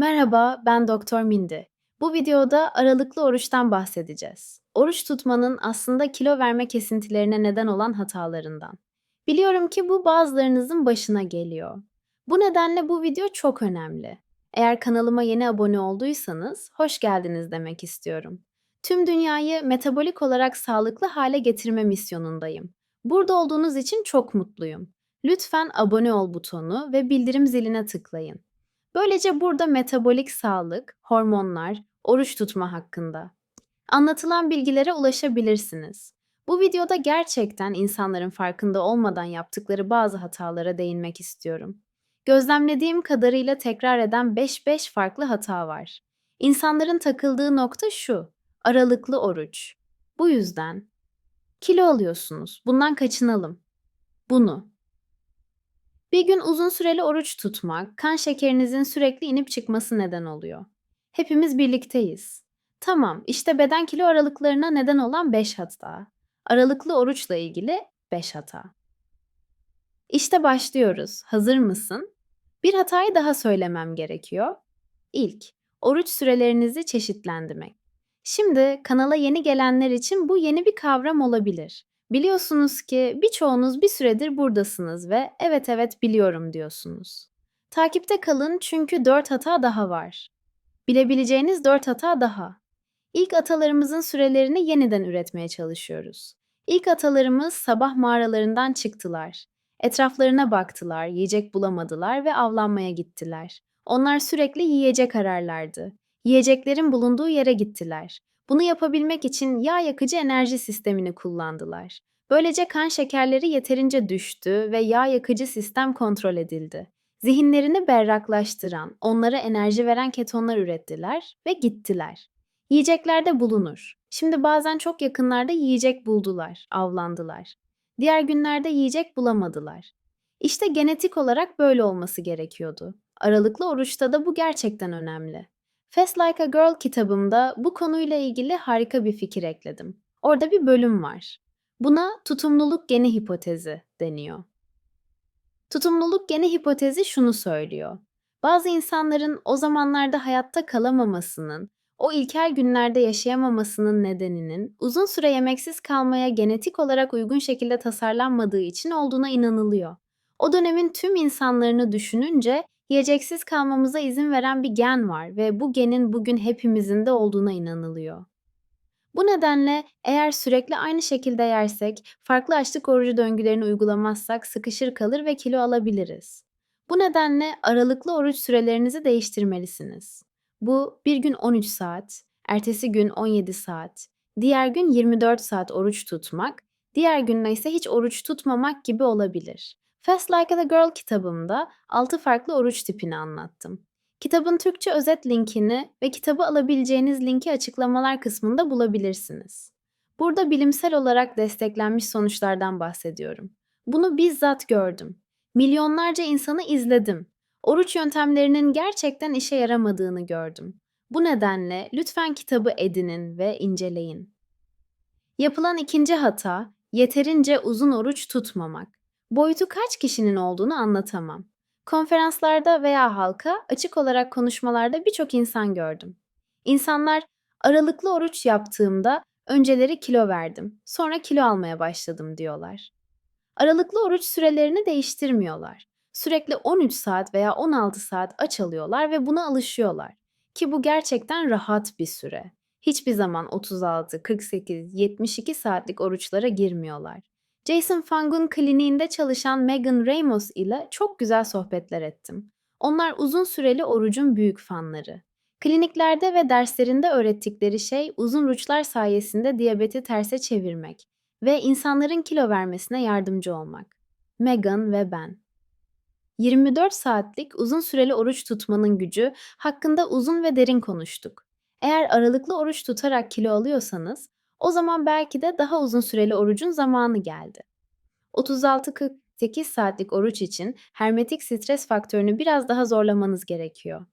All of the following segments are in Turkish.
Merhaba, ben Doktor Mindi. Bu videoda aralıklı oruçtan bahsedeceğiz. Oruç tutmanın aslında kilo verme kesintilerine neden olan hatalarından. Biliyorum ki bu bazılarınızın başına geliyor. Bu nedenle bu video çok önemli. Eğer kanalıma yeni abone olduysanız hoş geldiniz demek istiyorum. Tüm dünyayı metabolik olarak sağlıklı hale getirme misyonundayım. Burada olduğunuz için çok mutluyum. Lütfen abone ol butonu ve bildirim ziline tıklayın. Böylece burada metabolik sağlık, hormonlar, oruç tutma hakkında anlatılan bilgilere ulaşabilirsiniz. Bu videoda gerçekten insanların farkında olmadan yaptıkları bazı hatalara değinmek istiyorum. Gözlemlediğim kadarıyla tekrar eden 5-5 farklı hata var. İnsanların takıldığı nokta şu, aralıklı oruç. Bu yüzden kilo alıyorsunuz, bundan kaçınalım. Bunu bir gün uzun süreli oruç tutmak, kan şekerinizin sürekli inip çıkması neden oluyor. Hepimiz birlikteyiz. Tamam, işte beden kilo aralıklarına neden olan 5 hata. Aralıklı oruçla ilgili 5 hata. İşte başlıyoruz. Hazır mısın? Bir hatayı daha söylemem gerekiyor. İlk, oruç sürelerinizi çeşitlendirmek. Şimdi kanala yeni gelenler için bu yeni bir kavram olabilir. Biliyorsunuz ki birçoğunuz bir süredir buradasınız ve evet evet biliyorum diyorsunuz. Takipte kalın çünkü 4 hata daha var. Bilebileceğiniz 4 hata daha. İlk atalarımızın sürelerini yeniden üretmeye çalışıyoruz. İlk atalarımız sabah mağaralarından çıktılar. Etraflarına baktılar, yiyecek bulamadılar ve avlanmaya gittiler. Onlar sürekli yiyecek ararlardı. Yiyeceklerin bulunduğu yere gittiler. Bunu yapabilmek için yağ yakıcı enerji sistemini kullandılar. Böylece kan şekerleri yeterince düştü ve yağ yakıcı sistem kontrol edildi. Zihinlerini berraklaştıran, onlara enerji veren ketonlar ürettiler ve gittiler. Yiyeceklerde bulunur. Şimdi bazen çok yakınlarda yiyecek buldular, avlandılar. Diğer günlerde yiyecek bulamadılar. İşte genetik olarak böyle olması gerekiyordu. Aralıklı oruçta da bu gerçekten önemli. Fast Like a Girl kitabımda bu konuyla ilgili harika bir fikir ekledim. Orada bir bölüm var. Buna tutumluluk geni hipotezi deniyor. Tutumluluk geni hipotezi şunu söylüyor. Bazı insanların o zamanlarda hayatta kalamamasının, o ilkel günlerde yaşayamamasının nedeninin uzun süre yemeksiz kalmaya genetik olarak uygun şekilde tasarlanmadığı için olduğuna inanılıyor. O dönemin tüm insanlarını düşününce yiyeceksiz kalmamıza izin veren bir gen var ve bu genin bugün hepimizin de olduğuna inanılıyor. Bu nedenle eğer sürekli aynı şekilde yersek, farklı açlık orucu döngülerini uygulamazsak sıkışır kalır ve kilo alabiliriz. Bu nedenle aralıklı oruç sürelerinizi değiştirmelisiniz. Bu bir gün 13 saat, ertesi gün 17 saat, diğer gün 24 saat oruç tutmak, diğer günde ise hiç oruç tutmamak gibi olabilir. Fast Like a Girl kitabımda 6 farklı oruç tipini anlattım. Kitabın Türkçe özet linkini ve kitabı alabileceğiniz linki açıklamalar kısmında bulabilirsiniz. Burada bilimsel olarak desteklenmiş sonuçlardan bahsediyorum. Bunu bizzat gördüm. Milyonlarca insanı izledim. Oruç yöntemlerinin gerçekten işe yaramadığını gördüm. Bu nedenle lütfen kitabı edinin ve inceleyin. Yapılan ikinci hata, yeterince uzun oruç tutmamak. Boyutu kaç kişinin olduğunu anlatamam. Konferanslarda veya halka açık olarak konuşmalarda birçok insan gördüm. İnsanlar aralıklı oruç yaptığımda önceleri kilo verdim, sonra kilo almaya başladım diyorlar. Aralıklı oruç sürelerini değiştirmiyorlar. Sürekli 13 saat veya 16 saat aç alıyorlar ve buna alışıyorlar. Ki bu gerçekten rahat bir süre. Hiçbir zaman 36, 48, 72 saatlik oruçlara girmiyorlar. Jason Fung'un kliniğinde çalışan Megan Ramos ile çok güzel sohbetler ettim. Onlar uzun süreli orucun büyük fanları. Kliniklerde ve derslerinde öğrettikleri şey uzun ruçlar sayesinde diyabeti terse çevirmek ve insanların kilo vermesine yardımcı olmak. Megan ve ben. 24 saatlik uzun süreli oruç tutmanın gücü hakkında uzun ve derin konuştuk. Eğer aralıklı oruç tutarak kilo alıyorsanız, o zaman belki de daha uzun süreli orucun zamanı geldi. 36-48 saatlik oruç için hermetik stres faktörünü biraz daha zorlamanız gerekiyor.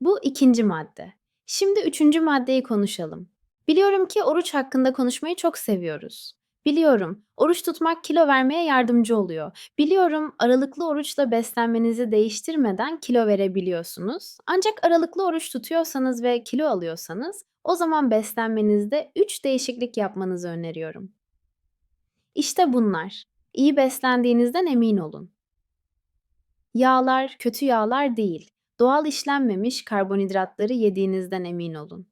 Bu ikinci madde. Şimdi üçüncü maddeyi konuşalım. Biliyorum ki oruç hakkında konuşmayı çok seviyoruz. Biliyorum, oruç tutmak kilo vermeye yardımcı oluyor. Biliyorum, aralıklı oruçla beslenmenizi değiştirmeden kilo verebiliyorsunuz. Ancak aralıklı oruç tutuyorsanız ve kilo alıyorsanız, o zaman beslenmenizde 3 değişiklik yapmanızı öneriyorum. İşte bunlar. İyi beslendiğinizden emin olun. Yağlar, kötü yağlar değil. Doğal işlenmemiş karbonhidratları yediğinizden emin olun.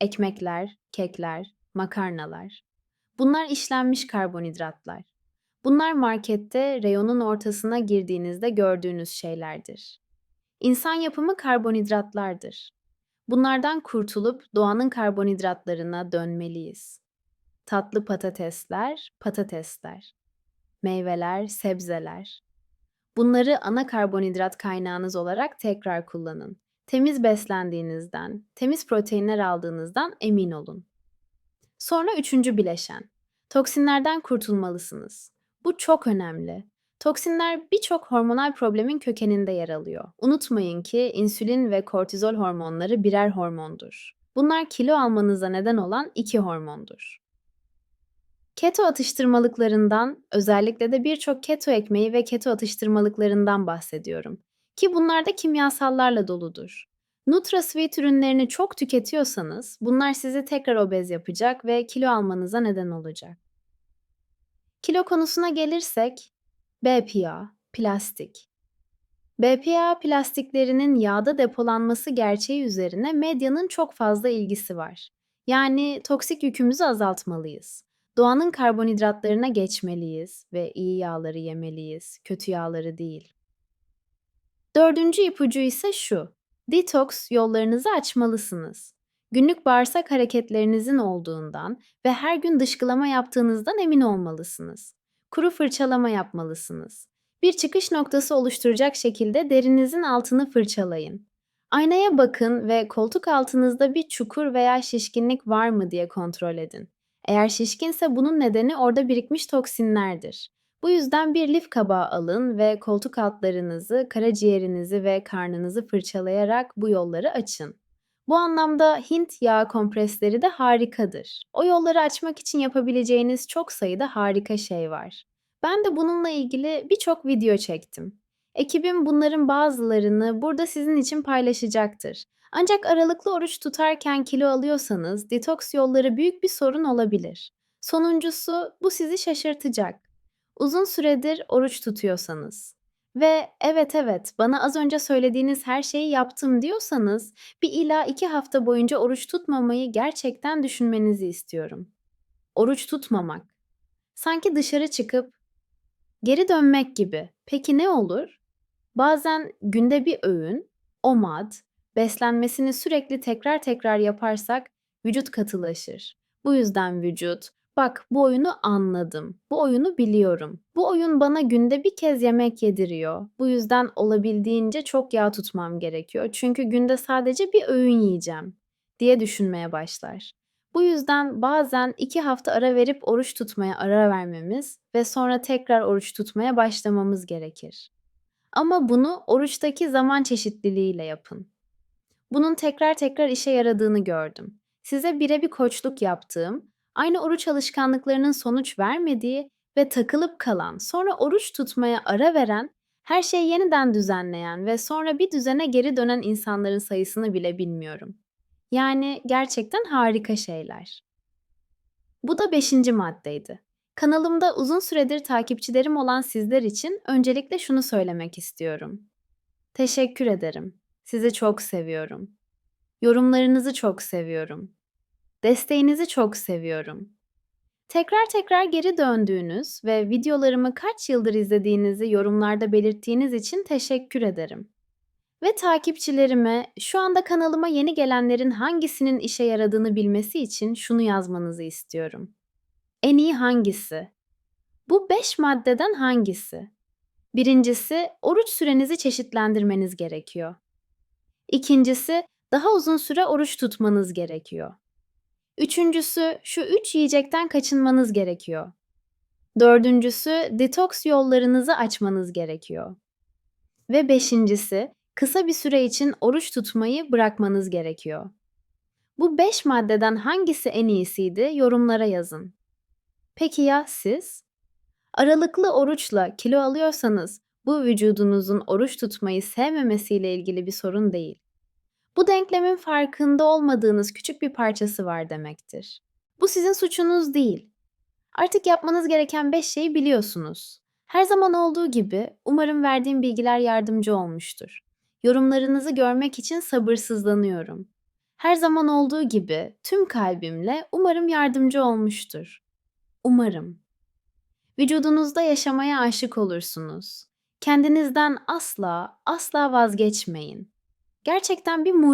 Ekmekler, kekler, makarnalar. Bunlar işlenmiş karbonhidratlar. Bunlar markette reyonun ortasına girdiğinizde gördüğünüz şeylerdir. İnsan yapımı karbonhidratlardır. Bunlardan kurtulup doğanın karbonhidratlarına dönmeliyiz. Tatlı patatesler, patatesler. Meyveler, sebzeler. Bunları ana karbonhidrat kaynağınız olarak tekrar kullanın. Temiz beslendiğinizden, temiz proteinler aldığınızdan emin olun. Sonra üçüncü bileşen. Toksinlerden kurtulmalısınız. Bu çok önemli. Toksinler birçok hormonal problemin kökeninde yer alıyor. Unutmayın ki insülin ve kortizol hormonları birer hormondur. Bunlar kilo almanıza neden olan iki hormondur. Keto atıştırmalıklarından, özellikle de birçok keto ekmeği ve keto atıştırmalıklarından bahsediyorum. Ki bunlar da kimyasallarla doludur. NutraSweet ürünlerini çok tüketiyorsanız bunlar sizi tekrar obez yapacak ve kilo almanıza neden olacak. Kilo konusuna gelirsek, BPA, plastik. BPA plastiklerinin yağda depolanması gerçeği üzerine medyanın çok fazla ilgisi var. Yani toksik yükümüzü azaltmalıyız. Doğanın karbonhidratlarına geçmeliyiz ve iyi yağları yemeliyiz, kötü yağları değil. Dördüncü ipucu ise şu. Detoks yollarınızı açmalısınız. Günlük bağırsak hareketlerinizin olduğundan ve her gün dışkılama yaptığınızdan emin olmalısınız. Kuru fırçalama yapmalısınız. Bir çıkış noktası oluşturacak şekilde derinizin altını fırçalayın. Aynaya bakın ve koltuk altınızda bir çukur veya şişkinlik var mı diye kontrol edin. Eğer şişkinse bunun nedeni orada birikmiş toksinlerdir. Bu yüzden bir lif kabağı alın ve koltuk altlarınızı, karaciğerinizi ve karnınızı fırçalayarak bu yolları açın. Bu anlamda Hint yağı kompresleri de harikadır. O yolları açmak için yapabileceğiniz çok sayıda harika şey var. Ben de bununla ilgili birçok video çektim. Ekibim bunların bazılarını burada sizin için paylaşacaktır. Ancak aralıklı oruç tutarken kilo alıyorsanız detoks yolları büyük bir sorun olabilir. Sonuncusu bu sizi şaşırtacak. Uzun süredir oruç tutuyorsanız ve evet evet bana az önce söylediğiniz her şeyi yaptım diyorsanız bir ila iki hafta boyunca oruç tutmamayı gerçekten düşünmenizi istiyorum. Oruç tutmamak. Sanki dışarı çıkıp geri dönmek gibi. Peki ne olur? Bazen günde bir öğün, OMAD, beslenmesini sürekli tekrar tekrar yaparsak vücut katılaşır. Bu yüzden vücut, bak bu oyunu anladım, bu oyunu biliyorum. Bu oyun bana günde bir kez yemek yediriyor. Bu yüzden olabildiğince çok yağ tutmam gerekiyor. Çünkü günde sadece bir öğün yiyeceğim diye düşünmeye başlar. Bu yüzden bazen iki hafta ara verip oruç tutmaya ara vermemiz ve sonra tekrar oruç tutmaya başlamamız gerekir. Ama bunu oruçtaki zaman çeşitliliğiyle yapın. Bunun tekrar tekrar işe yaradığını gördüm. Size bire bir koçluk yaptığım, aynı oruç alışkanlıklarının sonuç vermediği ve takılıp kalan, sonra oruç tutmaya ara veren, her şeyi yeniden düzenleyen ve sonra bir düzene geri dönen insanların sayısını bile bilmiyorum. Yani gerçekten harika şeyler. Bu da beşinci maddeydi. Kanalımda uzun süredir takipçilerim olan sizler için öncelikle şunu söylemek istiyorum. Teşekkür ederim. Sizi çok seviyorum. Yorumlarınızı çok seviyorum. Desteğinizi çok seviyorum. Tekrar tekrar geri döndüğünüz ve videolarımı kaç yıldır izlediğinizi yorumlarda belirttiğiniz için teşekkür ederim. Ve takipçilerime şu anda kanalıma yeni gelenlerin hangisinin işe yaradığını bilmesi için şunu yazmanızı istiyorum. En iyi hangisi? Bu 5 maddeden hangisi? Birincisi, oruç sürenizi çeşitlendirmeniz gerekiyor. İkincisi, daha uzun süre oruç tutmanız gerekiyor. Üçüncüsü, şu üç yiyecekten kaçınmanız gerekiyor. Dördüncüsü, detoks yollarınızı açmanız gerekiyor. Ve beşincisi, kısa bir süre için oruç tutmayı bırakmanız gerekiyor. Bu beş maddeden hangisi en iyisiydi yorumlara yazın. Peki ya siz? Aralıklı oruçla kilo alıyorsanız bu vücudunuzun oruç tutmayı sevmemesiyle ilgili bir sorun değil. Bu denklemin farkında olmadığınız küçük bir parçası var demektir. Bu sizin suçunuz değil. Artık yapmanız gereken 5 şeyi biliyorsunuz. Her zaman olduğu gibi umarım verdiğim bilgiler yardımcı olmuştur. Yorumlarınızı görmek için sabırsızlanıyorum. Her zaman olduğu gibi tüm kalbimle umarım yardımcı olmuştur. Umarım. Vücudunuzda yaşamaya aşık olursunuz. Kendinizden asla, asla vazgeçmeyin. Gerçekten bir mucize